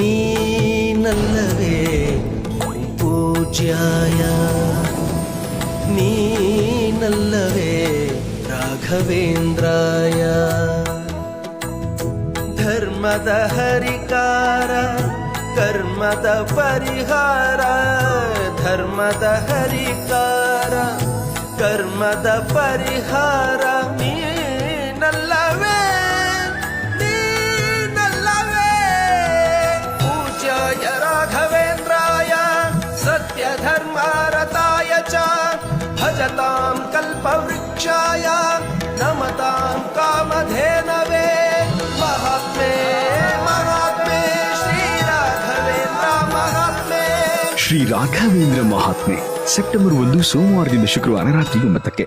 ी नल्ले पूज्याया नी नल्ले राघवेन्द्राय धर्मद हरिकार कर्मद परिहारा धर्म द हरिकार कर्मद परिहारा ಸತ್ಯ ಧರ್ಮಾರತಾಯ ಚ ಭಜತಾಂ ಕಲ್ಪವೃಕ್ಷಾಯ ನಮತಾಂ ಕಾಮಧೇನವೇ ಮಹಾತ್ಮೇ ಮಹಾತ್ಮೇ ಶ್ರೀ ರಾಘವೇಂದ್ರ ಮಹಾತ್ಮೇ ಶ್ರೀ ರಾಘವೇಂದ್ರ ಮಹಾತ್ಮೆ ಸೆಪ್ಟೆಂಬರ್ ಒಂದು ಸೋಮವಾರದಿಂದ ಶುಕ್ರವಾರ ರಾತ್ರಿ ಒಂಬತ್ತಕ್ಕೆ